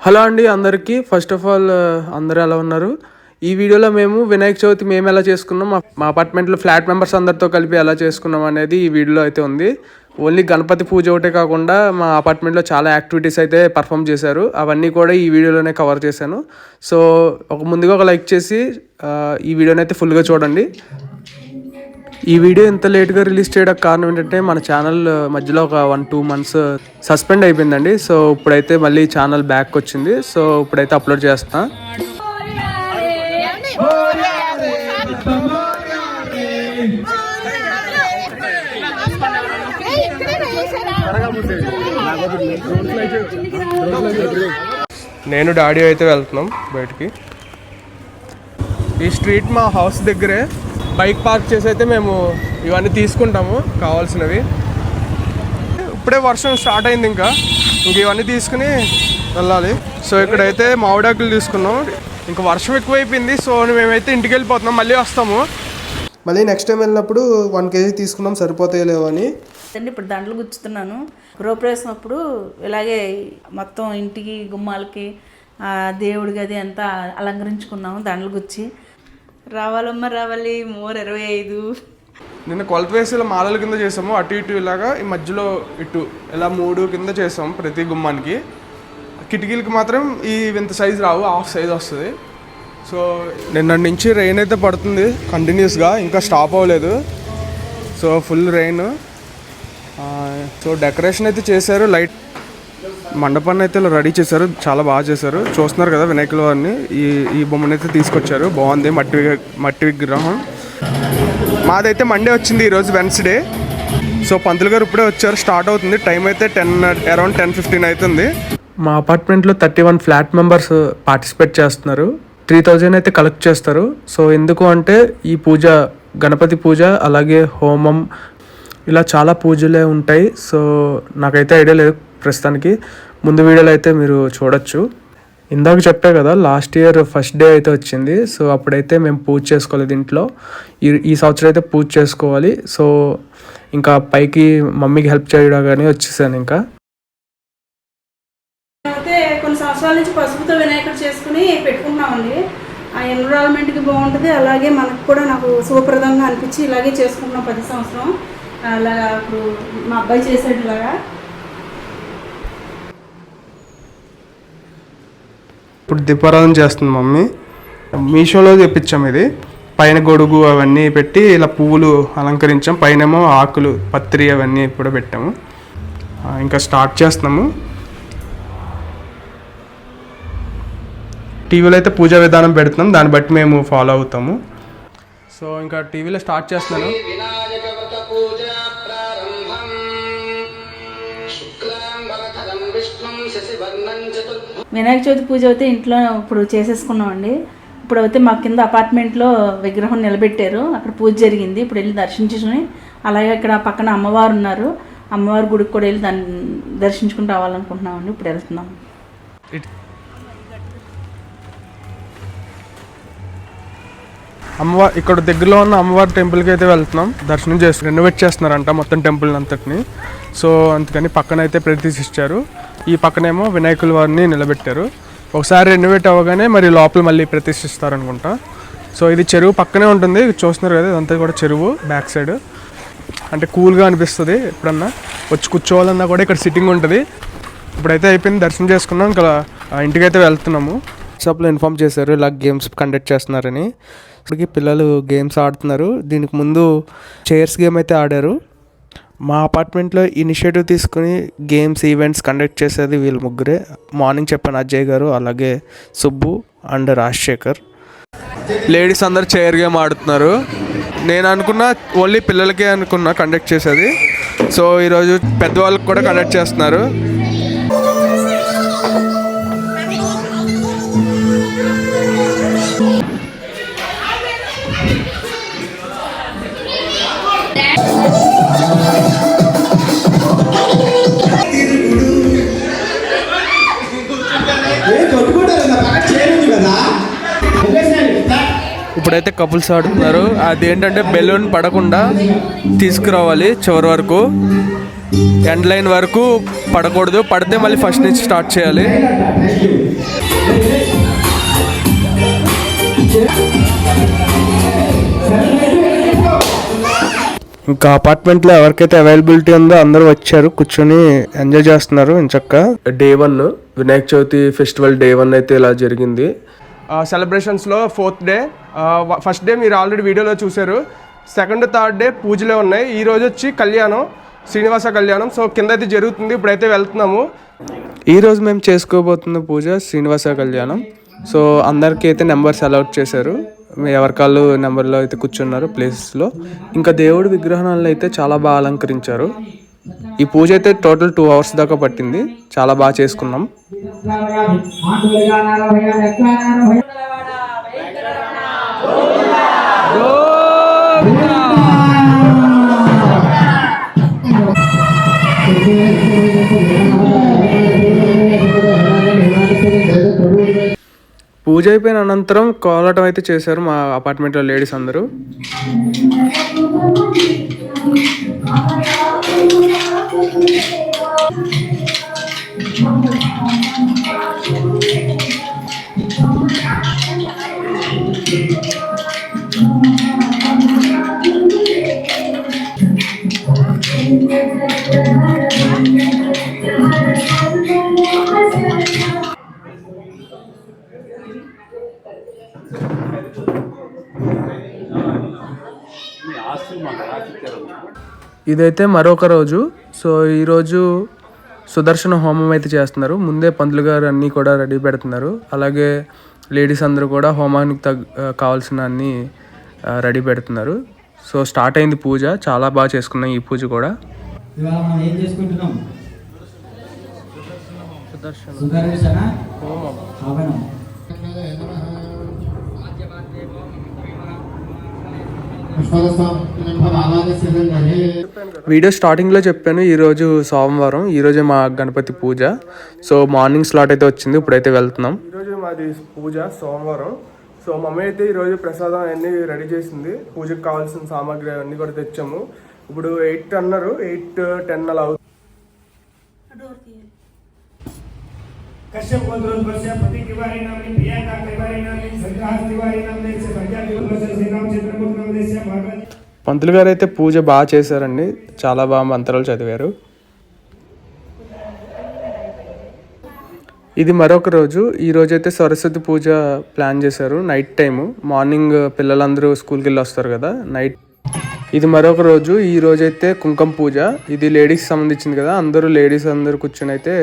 Hello అండి అందరికీ. First of all అందరూ ఎలా ఉన్నారు? ఈ వీడియోలో మేము వినాయక చవితి మేము ఎలా చేసుకున్నాం మా- అపార్ట్మెంట్లో ఫ్లాట్ మెంబర్స్ అందరితో కలిపి ఎలా చేసుకున్నాం అనేది ఈ వీడియోలో అయితే ఉంది. ఓన్లీ గణపతి పూజ ఒకటే కాకుండా మా అపార్ట్మెంట్లో చాలా యాక్టివిటీస్ అయితే పర్ఫామ్ చేశారు. అవన్నీ కూడా ఈ వీడియోలోనే కవర్ చేశాను. సో ఒక ముందుగా ఒక లైక్ చేసి uh, ఈ వీడియోని అయితే ఫుల్గా చూడండి. ఈ వీడియో ఇంత లేట్గా రిలీజ్ చేయడానికి కారణం ఏంటంటే మన ఛానల్ మధ్యలో ఒక వన్ టూ మంత్స్ సస్పెండ్ అయిపోయిందండి. సో ఇప్పుడైతే మళ్ళీ ఛానల్ బ్యాక్ వచ్చింది. సో ఇప్పుడైతే అప్లోడ్ చేస్తా. నేను డాడీ అయితే వెళ్తున్నాం బయటికి. ఈ స్ట్రీట్ మా హౌస్ దగ్గరే. బైక్ పార్క్ చేసి అయితే మేము ఇవన్నీ తీసుకుంటాము కావాల్సినవి. ఇప్పుడే వర్షం స్టార్ట్ అయింది ఇంకా. ఇంక ఇవన్నీ తీసుకుని వెళ్ళాలి. సో ఇక్కడైతే మామిడాకులు తీసుకున్నాం. ఇంకా వర్షం ఎక్కువైపోయింది సో మేమైతే ఇంటికి వెళ్ళిపోతున్నాం మళ్ళీ వస్తాము. మళ్ళీ నెక్స్ట్ టైం వెళ్ళినప్పుడు వన్ కేజీ తీసుకున్నాం సరిపోతాయి లేవు అని. అండి ఇప్పుడు దండలు గుచ్చుతున్నాను. గృహప్రవేశం అప్పుడు ఇలాగే మొత్తం ఇంటికి గుమ్మాలకి ఆ దేవుడి గది అంతా అలంకరించుకున్నాము దండలు గుచ్చి. రావాలమ్మ రావాలి మోర్ ఇరవై ఐదు. నిన్న కొలత వేసి ఇలా మాలల కింద చేసాము. అటు ఇటు ఇలాగా ఈ మధ్యలో ఇటు ఇలా మూడు కింద చేసాం ప్రతి గుమ్మానికి. కిటికీలకి మాత్రం ఈ ఇంత సైజు రావు హాఫ్ సైజ్ వస్తుంది. సో నిన్న నుంచి రెయిన్ అయితే పడుతుంది కంటిన్యూస్గా ఇంకా స్టాప్ అవ్వలేదు. So full rain so decoration అయితే చేశారు. లైట్ మండపాన్ని అయితే ఇలా రెడీ చేశారు చాలా బాగా చేశారు. చూస్తున్నారు కదా వినాయకుల వారిని. ఈ ఈ బొమ్మను అయితే తీసుకొచ్చారు. బాగుంది మట్టి మట్టి విగ్రహం. మాదైతే మండే వచ్చింది ఈరోజు వెన్స్డే సో పంతులు గారు ఇప్పుడే వచ్చారు స్టార్ట్ అవుతుంది. టైం అయితే టెన్ అరౌండ్ టెన్ ఫిఫ్టీన్ అవుతుంది. మా అపార్ట్మెంట్లో thirty one flat members participate చేస్తున్నారు. త్రీ థౌజండ్ అయితే కలెక్ట్ చేస్తారు. సో ఎందుకు అంటే ఈ పూజ గణపతి పూజ అలాగే హోమం ఇలా చాలా పూజలే ఉంటాయి. సో నాకైతే ఐడియా లేదు ప్రస్తుతానికి. ముందు వీడియోలో అయితే మీరు చూడొచ్చు. ఇందాక చెప్పా కదా లాస్ట్ ఇయర్ ఫస్ట్ డే అయితే వచ్చింది. సో అప్పుడైతే మేము పూజ చేసుకోలేదు ఇంట్లో. ఈ ఈ సంవత్సరం అయితే పూజ చేసుకోవాలి. సో ఇంకా పైకి మమ్మీకి హెల్ప్ చేయడం కానీ వచ్చేసాను ఇంకా. అయితే కొన్ని సంవత్సరాల నుంచి పసుపుతో వినాయకుడు చేసుకుని పెట్టుకుంటున్నామండి. ఆ ఎన్విరాన్మెంట్కి బాగుంటుంది. అలాగే మనకు కూడా నాకు శుభప్రదంగా అనిపించి ఇలాగే చేసుకుంటున్నాం ప్రతి సంవత్సరం. అలాగా ఇప్పుడు మా అబ్బాయి చేసేట్లాగా. ఇప్పుడు దీపారాధన చేస్తుంది మమ్మీ. మీషోలో తెప్పించాం ఇది. పైన గొడుగు అవన్నీ పెట్టి ఇలా పువ్వులు అలంకరించాం. పైనేమో ఆకులు పత్రి అవన్నీ కూడా పెట్టాము. ఇంకా స్టార్ట్ చేస్తున్నాము. టీవీలో అయితే పూజా విధానం పెడుతున్నాం. దాన్ని బట్టి మేము ఫాలో అవుతాము. సో ఇంకా టీవీలో స్టార్ట్ చేస్తున్నాను. వినాయక చవితి పూజ అయితే ఇంట్లో ఇప్పుడు చేసేసుకున్నామండి. ఇప్పుడు అయితే మా కింద అపార్ట్మెంట్లో విగ్రహం నిలబెట్టారు. అక్కడ పూజ జరిగింది. ఇప్పుడు వెళ్ళి దర్శించుకుని అలాగే ఇక్కడ పక్కన అమ్మవారు ఉన్నారు. అమ్మవారి గుడికి కూడా వెళ్ళి దాన్ని దర్శించుకుని రావాలనుకుంటున్నామండి. ఇప్పుడు వెళ్తున్నాం. అమ్మవారి ఇక్కడ దగ్గరలో ఉన్న అమ్మవారి టెంపుల్కి అయితే వెళ్తున్నాం. దర్శనం చేసి రెనోవేట్ చేస్తున్నారంట మొత్తం టెంపుల్ అంతటిని. సో అందుకని పక్కన అయితే ప్రతిష్ఠించారు. ఈ పక్కనేమో వినాయకుల వారిని నిలబెట్టారు. ఒకసారి రెనోవేట్ అవ్వగానే మరి లోపల మళ్ళీ ప్రతిష్ఠిస్తారు అనుకుంటా సో ఇది చెరువు పక్కనే ఉంటుంది. చూస్తున్నారు కదా ఇదంతా కూడా చెరువు బ్యాక్ సైడ్ అంటే కూల్గా అనిపిస్తుంది ఎప్పుడన్నా. వచ్చి కూర్చోవాలన్నా కూడా ఇక్కడ సిట్టింగ్ ఉంటుంది. ఇప్పుడైతే అయిపోయింది దర్శనం చేసుకున్నాం. ఇంకా ఇంటికైతే వెళ్తున్నాము. వాట్సాప్లో ఇన్ఫామ్ చేశారు ఇలా గేమ్స్ కండక్ట్ చేస్తున్నారని. ఇప్పటికి పిల్లలు గేమ్స్ ఆడుతున్నారు. దీనికి ముందు చైర్స్ గేమ్ అయితే ఆడారు. మా అపార్ట్మెంట్లో ఇనిషియేటివ్ తీసుకుని గేమ్స్ ఈవెంట్స్ కండక్ట్ చేసేది వీళ్ళు ముగ్గురే. మార్నింగ్ చెప్పాను అజయ్ గారు అలాగే సుబ్బు అండ్ రాజశేఖర్. లేడీస్ అందరు చైర్ గేమ్ ఆడుతున్నారు. నేను అనుకున్న ఓన్లీ పిల్లలకే అనుకున్నా కండక్ట్ చేసేది. సో ఈరోజు పెద్దవాళ్ళకి కూడా కండక్ట్ చేస్తున్నారు. ఇప్పుడైతే కపుల్స్ ఆడుతున్నారు అది ఏంటంటే బెలూన్ పడకుండా తీసుకురావాలి చివరి వరకు. ఎండ్ లైన్ వరకు పడకూడదు. పడితే మళ్ళీ ఫస్ట్ నుంచి స్టార్ట్ చేయాలి. ఇంకా అపార్ట్మెంట్లో ఎవరికైతే అవైలబిలిటీ ఉందో అందరూ వచ్చారు కూర్చొని ఎంజాయ్ చేస్తున్నారు ఇంచక్క. Day one Vinayaka Chavithi festival day one అయితే ఇలా జరిగింది. సెలబ్రేషన్స్లో ఫోర్త్ డే ఫస్ట్ డే మీరు ఆల్రెడీ వీడియోలో చూశారు. సెకండ్ థర్డ్ డే పూజలే ఉన్నాయి. ఈ రోజు వచ్చి కళ్యాణం శ్రీనివాస కళ్యాణం. సో కింద అయితే జరుగుతుంది. ఇప్పుడైతే వెళ్తున్నాము. ఈ రోజు మేము చేసుకోబోతున్న పూజ శ్రీనివాస కళ్యాణం. సో అందరికీ అయితే నెంబర్స్ అలౌట్ చేశారు. ఎవరికాళ్ళు నెంబర్లో అయితే కూర్చున్నారు ప్లేసెస్లో ఇంకా దేవుడి విగ్రహాలను అయితే చాలా బాగా అలంకరించారు. ఈ పూజ అయితే టోటల్ టూ అవర్స్ దాకా పట్టింది. చాలా బాగా చేసుకున్నాం. పూజ అయిపోయిన అనంతరం కోలాటం అయితే చేశారు మా అపార్ట్మెంట్లో లేడీస్ అందరూ. ఇదైతే మరొక రోజు. సో ఈరోజు సుదర్శన హోమం అయితే చేస్తున్నారు. ముందే పంతులు గారు అన్నీ కూడా రెడీ పెడుతున్నారు. అలాగే లేడీస్ అందరూ కూడా హోమానికి తగ్ కావాల్సిన అన్నీ రెడీ పెడుతున్నారు. సో స్టార్ట్ అయింది పూజ. చాలా బాగా చేసుకున్నాం ఈ పూజ కూడా. ఇవాళ మనం ఏం చేసుకుంటున్నాం? సుదర్శన. సుదర్శన హోమం. హవనం. వీడియో స్టార్టింగ్లో చెప్పాను ఈరోజు సోమవారం ఈరోజే మా గణపతి పూజ. సో మార్నింగ్ స్లాట్ అయితే వచ్చింది ఇప్పుడైతే వెళ్తున్నాం. ఈరోజు మాది పూజ సోమవారం. సో మమ్మీ అయితే ఈరోజు ప్రసాదం అన్నీ రెడీ చేసింది. పూజకు కావాల్సిన సామాగ్రి అన్నీ కూడా తెచ్చాము. ఇప్పుడు ఎయిట్ అన్నారు ఎయిట్ టెన్ అలా అవుతుంది. કશ્યપ ગોત્ર પરસ્ય પતિ તિવારી નામની પ્રિયંકા તિવારી નામની સંગ્રહ તિવારી નામની છે ભંજા તિવારી શ્રીરામ ચંદ્રમુખ નામની છે ભાગવત పంతులు గారు అయితే పూజ బాగా చేశారండి. చాలా బాగా మంత్రాలు చదివారు. ఇది మరొక రోజు. ఈ రోజైతే సరస్వతి పూజ ప్లాన్ చేశారు. Night time. మార్నింగ్ పిల్లలందరూ స్కూల్కి వెళ్ళి వస్తారు కదా నైట్. ఇది మరొక రోజు. ఈ రోజైతే కుంకుమ పూజ. ఇది లేడీస్ సంబంధించింది కదా. అందరూ లేడీస్ అందరూ కూర్చొని అయితే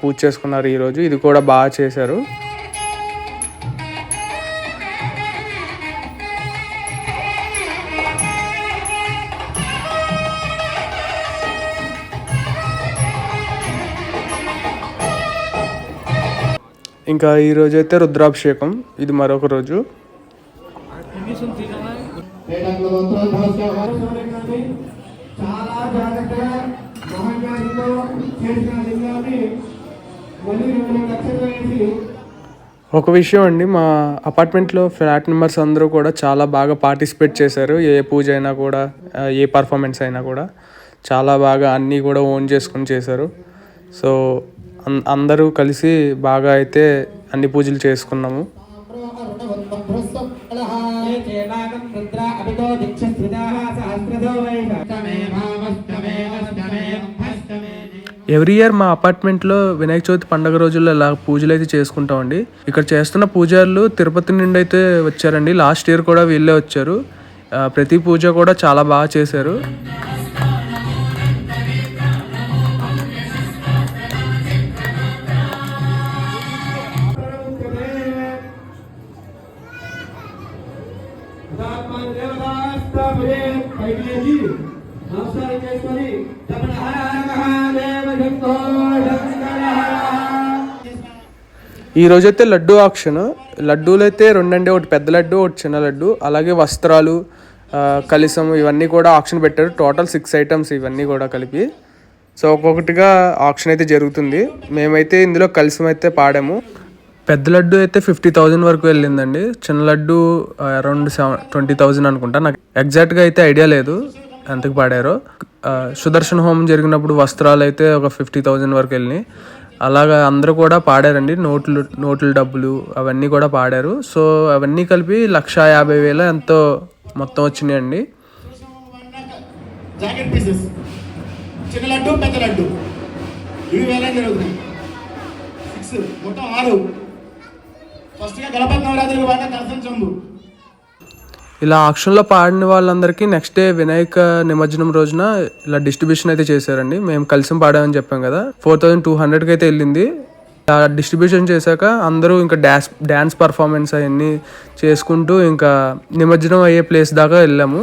పూజ చేసుకున్నారు ఈరోజు. ఇది కూడా బాగా చేశారు. ఇంకా ఈరోజు అయితే రుద్రాభిషేకం. ఇది మరొక రోజు. చాలా ఒక విషయం అండి మా అపార్ట్మెంట్లో ఫ్లాట్ మెంబర్స్ అందరూ కూడా చాలా బాగా పార్టిసిపేట్ చేశారు. ఏ పూజ అయినా కూడా ఏ పర్ఫార్మెన్స్ అయినా కూడా చాలా బాగా అన్నీ కూడా ఓన్ చేసుకొని చేశారు. సో అందరూ కలిసి బాగా అయితే అన్ని పూజలు చేసుకున్నాము. ఎవ్రీ ఇయర్ మా అపార్ట్మెంట్లో వినాయక చవితి పండగ రోజుల్లో ఇలా పూజలు అయితే చేసుకుంటామండి ఇక్కడ చేస్తున్న పూజారులు తిరుపతి నుండి అయితే వచ్చారండి. లాస్ట్ ఇయర్ కూడా వీళ్ళే వచ్చారు. ప్రతి పూజ కూడా చాలా బాగా చేశారు. ఈ రోజైతే లడ్డు ఆప్షన్. లడ్డూలు అయితే రెండండి ఒకటి పెద్ద లడ్డు ఒకటి చిన్న లడ్డు. అలాగే వస్త్రాలు కలిసం ఇవన్నీ కూడా ఆప్షన్ పెట్టారు. టోటల్ సిక్స్ ఐటమ్స్ ఇవన్నీ కూడా కలిపి. సో ఒక్కొక్కటిగా ఆప్షన్ అయితే జరుగుతుంది. మేమైతే ఇందులో కలిసం అయితే పాడాము. పెద్ద లడ్డు అయితే ఫిఫ్టీ థౌజండ్ వరకు వెళ్ళిందండి. చిన్న laddu around seven twenty thousand అనుకుంటా. నాకు ఎగ్జాక్ట్గా అయితే ఐడియా లేదు ఎంతకు పాడారో. సుదర్శన్ సుదర్శన హోమం జరిగినప్పుడు వస్త్రాలు అయితే ఒక ఫిఫ్టీ థౌజండ్ వరకు వెళ్ళినాయి. అలాగా అందరూ కూడా పాడారండి. నోట్లు నోట్ల డబ్బులు అవన్నీ కూడా పాడారు. సో అవన్నీ కలిపి లక్ష యాభై వేల ఎంతో మొత్తం వచ్చినాయండి. Jacket pieces. చిన్న లడ్డు పెద్ద లడ్డు. ఇవి వేలం జరుగుతుంది సిక్స్ మొత్తం ఆరు. ఫస్ట్గా గణపతి నవరాత్రికి బాగా కలసం చంబు. ఇలా ఆక్షన్లో పాడిన వాళ్ళందరికీ నెక్స్ట్ డే వినాయక నిమజ్జనం రోజున ఇలా డిస్ట్రిబ్యూషన్ అయితే చేశారండి. మేము కలిసి పాడామని చెప్పాం కదా. ఫోర్ థౌజండ్ టూ హండ్రెడ్కి అయితే వెళ్ళింది. ఇలా డిస్ట్రిబ్యూషన్ చేశాక అందరూ ఇంకా డాన్స్ డ్యాన్స్ పర్ఫార్మెన్స్ అవన్నీ చేసుకుంటూ ఇంకా నిమజ్జనం అయ్యే ప్లేస్ దాకా వెళ్ళాము.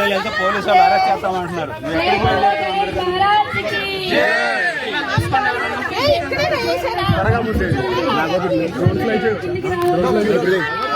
పిల్లలు వెళ్తే పోలీసు వాళ్ళు అరెస్ట్ చేస్తామంటున్నారు. ఇక్కడే వేసారా